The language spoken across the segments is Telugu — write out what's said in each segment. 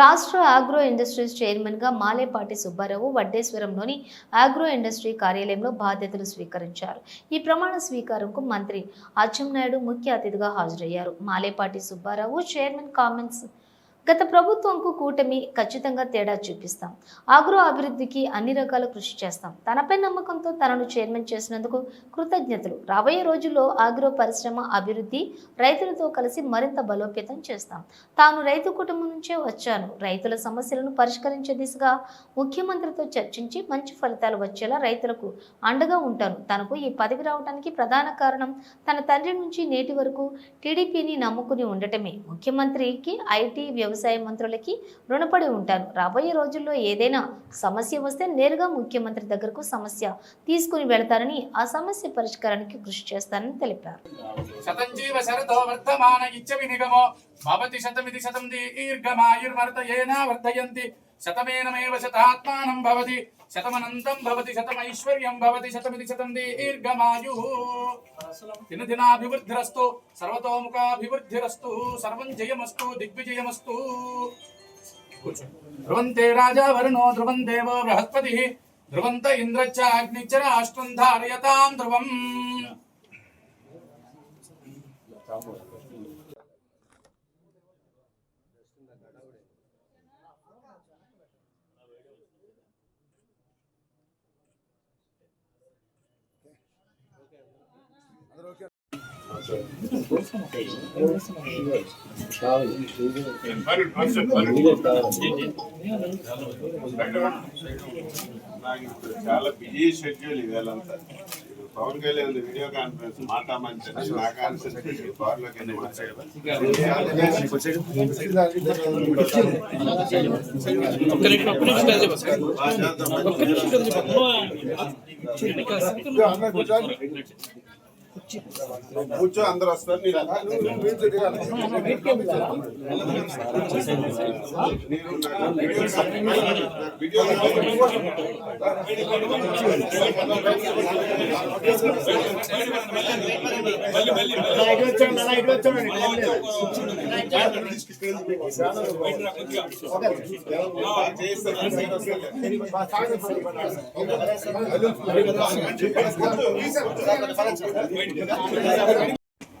రాష్ట్ర ఆగ్రో ఇండస్ట్రీస్ చైర్మన్గా మాలేపాటి సుబ్బారావు వడ్డేశ్వరంలోని ఆగ్రో ఇండస్ట్రీ కార్యాలయంలో బాధ్యతలు స్వీకరించారు. ఈ ప్రమాణ స్వీకారంకు మంత్రి అచ్చెంనాయుడు ముఖ్య అతిథిగా హాజరయ్యారు. మాలేపాటి సుబ్బారావు చైర్మన్ కామెంట్స్ గత ప్రభుత్వంకు కూటమి ఖచ్చితంగా తేడా చూపిస్తాం. ఆగ్రో అభివృద్ధికి అన్ని రకాల కృషి చేస్తాం. తనపై నమ్మకంతో తనను చైర్మన్ చేసినందుకు కృతజ్ఞతలు. రాబోయే రోజుల్లో ఆగ్రో పరిశ్రమ అభివృద్ధి రైతులతో కలిసి మరింత బలోపేతం చేస్తాం. తాను రైతు కుటుంబం నుంచే వచ్చాను. రైతుల సమస్యలను పరిష్కరించే దిశగా ముఖ్యమంత్రితో చర్చించి మంచి ఫలితాలు వచ్చేలా రైతులకు అండగా ఉంటాను. తనకు ఈ పదవి రావడానికి ప్రధాన కారణం తన తండ్రి నుంచి నేటి వరకు టీడీపీని నమ్ముకుని ఉండటమే. ముఖ్యమంత్రికి ఐటీ వ్యవసాయ మంత్రులకి రుణపడి ఉంటాను. రాబోయే రోజుల్లో ఏదైనా సమస్య వస్తే నేరుగా ముఖ్యమంత్రి దగ్గరకు సమస్య తీసుకుని వెళతానని ఆ సమస్య పరిష్కారానికి కృషి చేస్తానని తెలిపారు. శతం శతం వర్ధయంతి. శతమేనమేవ శతాత్మానం భవతి శతమనంతం భవతి శతమైశ్వర్యం భవతి శతమితి శతం దీర్ఘమాయు. దినదినాభివృద్ధిరస్తు సర్వతోముఖాభివృద్ధిరస్తు సర్వం జయమస్తు దిగ్విజయమస్తు. ధ్రువంతే రాజా వరుణో ధ్రువం దేవో బృహస్పతి ధ్రువంత ఇంద్రచ్చ అగ్నిచర అష్టం ధారయతాం ధ్రువం. చాలా బిజీ షెడ్యూల్ ఇవాళంతా ఇప్పుడు పవన్ కళ్యాణ్ వీడియో కాన్ఫరెన్స్ మాట్లాడమని చెప్పి నా కాన్ఫరెన్స్ పవర్లోకి వెళ్ళి కూర్చో అందరు వస్తారు. వీడియో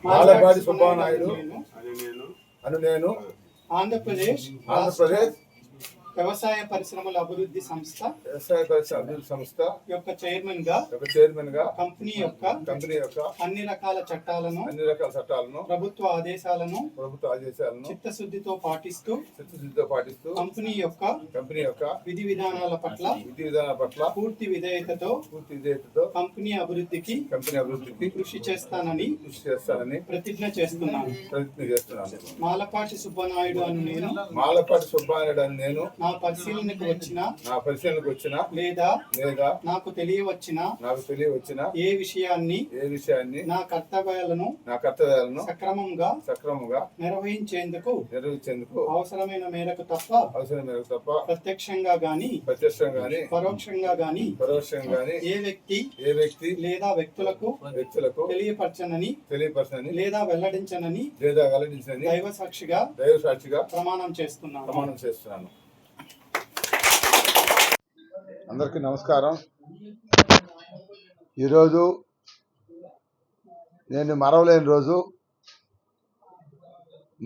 ఆలపాటి సుబ్బానాయుడు. అని నేను. అను నేను. ఆంధ్రప్రదేశ్. ఆంధ్రప్రదేశ్. వ్యవసాయ పరిశ్రమల అభివృద్ధి సంస్థ వ్యవసాయ పరిశ్రమ అభివృద్ధి సంస్థ యొక్క చైర్మన్గా యొక్క చైర్మన్గా కంపెనీ యొక్క కంపెనీ యొక్క అన్ని రకాల చట్టాలను అన్ని రకాల చట్టాలను ప్రభుత్వ ఆదేశాలను ప్రభుత్వ ఆదేశాలను చిత్తశుద్ధితో పాటిస్తూ చిత్తశుద్ధితో పాటిస్తూ కంపెనీ యొక్క కంపెనీ యొక్క విధి విధానాల పట్ల విధి విధానాల పట్ల పూర్తి విధేయతతో పూర్తి విధేయతతో కంపెనీ అభివృద్ధికి కంపెనీ అభివృద్ధికి కృషి చేస్తానని కృషి చేస్తానని ప్రతిజ్ఞ చేస్తున్నాను. ప్రయత్నం చేస్తున్నాను. మాలపాటి సుబ్బనాయుడు అని నేను మాలపాటి సుబ్బానాయుడు అని నేను నా పరిశీలనకు వచ్చిన నా పరిశీలనకు వచ్చిన లేదా లేదా నాకు తెలియవచ్చిన నాకు తెలియవచ్చిన ఏ విషయాన్ని ఏ విషయాన్ని నా కర్తవ్యాలను నా కర్తవ్యాలను సక్రమంగా సక్రమంగా నిర్వహించేందుకు నిర్వహించేందుకు అవసరమైన మేరకు తప్ప అవసరం మేరకు తప్ప ప్రత్యక్షంగా గాని ప్రత్యక్షం గాని పరోక్షంగా గాని పరోక్షం గాని ఏ వ్యక్తి ఏ వ్యక్తి లేదా వ్యక్తులకు వ్యక్తులకు తెలియపరచనని తెలియపరచని లేదా వెల్లడించనని లేదా వెల్లడించని దైవ సాక్షిగా దైవ సాక్షిగా ప్రమాణం చేస్తున్నాను. ప్రమాణం చేస్తున్నాను. అందరికీ నమస్కారం. ఈరోజు నేను మరవలేని రోజు.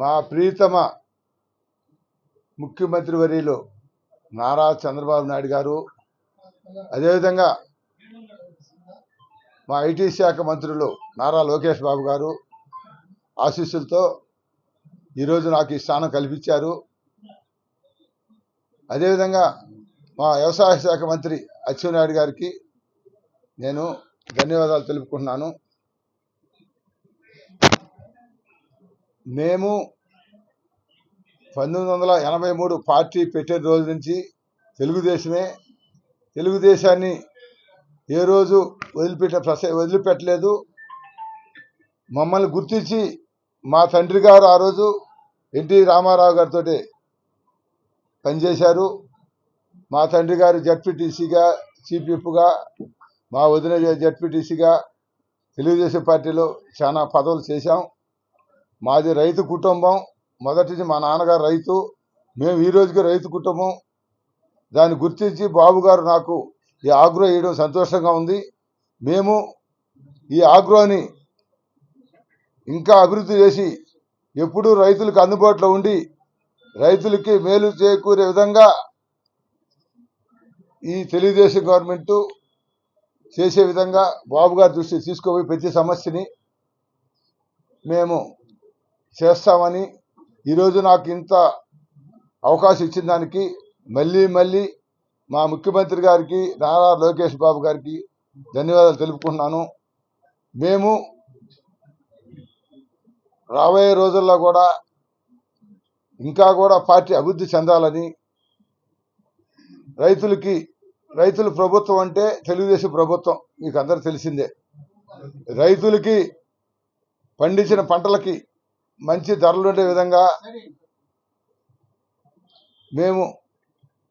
మా ప్రీతమ ముఖ్యమంత్రి వర్యులు నారా చంద్రబాబు నాయుడు గారు అదేవిధంగా మా ఐటీ శాఖ మంత్రులు నారా లోకేష్ బాబు గారు ఆశీస్సులతో ఈరోజు నాకు ఈ స్థానం కల్పించారు. అదేవిధంగా మా వ్యవసాయ శాఖ మంత్రి అచ్చెన్నాయుడు గారికి నేను ధన్యవాదాలు తెలుపుకుంటున్నాను. మేము పంతొమ్మిది వందల ఎనభై మూడు పార్టీ పెట్టిన రోజు నుంచి తెలుగుదేశమే. తెలుగుదేశాన్ని ఏ రోజు వదిలిపెట్ట ప్రస వదిలిపెట్టలేదు. మమ్మల్ని గుర్తించి మా తండ్రి గారు ఆ రోజు ఎన్టీ రామారావు గారితో పనిచేశారు. మా తండ్రి గారు జడ్పీటీసీగా చీఫ్గా మా వదిన జడ్పీటీసీగా తెలుగుదేశం పార్టీలో చాలా పదవులు చేశాం. మాది రైతు కుటుంబం. మొదటిది మా నాన్నగారు రైతు. మేము ఈ రోజుకి రైతు కుటుంబం. దాన్ని గుర్తించి బాబు గారు నాకు ఈ ఆగ్రో వేయడం సంతోషంగా ఉంది. మేము ఈ ఆగ్రోని ఇంకా అభివృద్ధి చేసి ఎప్పుడూ రైతులకు అందుబాటులో ఉండి రైతులకి మేలు చేకూరే విధంగా ఈ తెలుగుదేశం గవర్నమెంట్ చేసే విధంగా బాబు గారి దృష్టి తీసుకుపోయి ప్రతి సమస్యని మేము చేస్తామని ఈరోజు నాకు ఇంత అవకాశం ఇచ్చిన దానికి మళ్ళీ మళ్ళీ మా ముఖ్యమంత్రి గారికి నారా లోకేష్ బాబు గారికి ధన్యవాదాలు తెలుపుకుంటున్నాను. మేము రాబోయే రోజుల్లో కూడా ఇంకా కూడా పార్టీ అభివృద్ధి చెందాలని రైతులకి రైతుల ప్రభుత్వం అంటే తెలుగుదేశం ప్రభుత్వం మీకు అందరు తెలిసిందే. రైతులకి పండించిన పంటలకి మంచి ధరలు ఉండే విధంగా మేము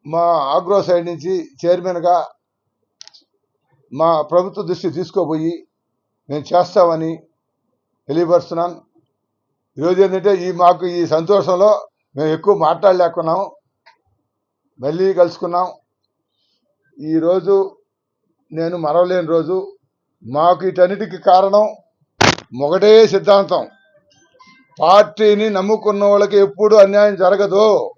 మా ఆగ్రో సైడ్ నుంచి చైర్మన్గా మా ప్రభుత్వ దృష్టి తీసుకోబోయి మేము చేస్తామని తెలియపరుస్తున్నాను ఈరోజు ఏంటంటే ఈ మాకు ఈ సంతోషంలో మేము ఎక్కువ మాట్లాడలేకున్నాం. మళ్ళీ కలుసుకున్నాం. ఈరోజు నేను మరవలేని రోజు. మాకు ఇటన్నిటికి కారణం ఒకటే సిద్ధాంతం. పార్టీని నమ్ముకున్న వాళ్ళకి ఎప్పుడు అన్యాయం జరగదు.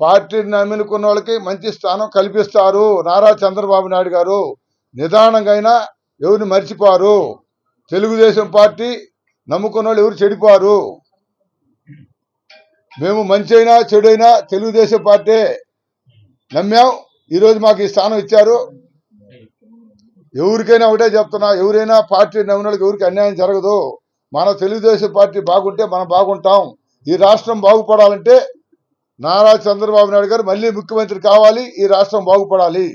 పార్టీని నమ్ముకున్న వాళ్ళకి మంచి స్థానం కల్పిస్తారు నారా చంద్రబాబు నాయుడు గారు. నిదానంగా అయినా ఎవరిని మర్చిపోరు. తెలుగుదేశం పార్టీ నమ్ముకున్న వాళ్ళు ఎవరు చెడిపోరు. మేము మంచి అయినా చెడైనా తెలుగుదేశం పార్టీ నమ్మాం. ఈరోజు మాకు ఈ స్థానం ఇచ్చారు. ఎవరికైనా ఒకటే చెప్తున్నా ఎవరైనా పార్టీ నమ్మిన ఎవరికి అన్యాయం జరగదు. మన తెలుగుదేశం పార్టీ బాగుంటే మనం బాగుంటాం. ఈ రాష్ట్రం బాగుపడాలంటే నారా చంద్రబాబు నాయుడు గారు మళ్ళీ ముఖ్యమంత్రి కావాలి ఈ రాష్ట్రం బాగుపడాలి.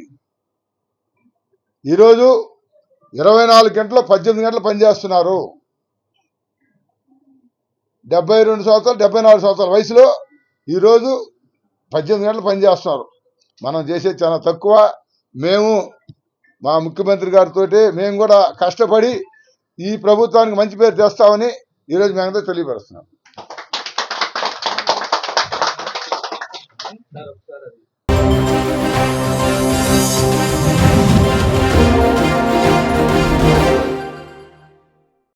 ఈరోజు ఇరవై నాలుగు గంటలు పద్దెనిమిది గంటలు పనిచేస్తున్నారు. డెబ్బై రెండు సంవత్సరాలు డెబ్బై నాలుగు సంవత్సరాల వయసులో ఈరోజు పద్దెనిమిది గంటలు పనిచేస్తున్నారు. మనం చేసేది చాలా తక్కువ. మేము మా ముఖ్యమంత్రి గారితో మేము కూడా కష్టపడి ఈ ప్రభుత్వానికి మంచి పేరు తెస్తామని ఈరోజు మేమంతా తెలియపరుస్తున్నాం.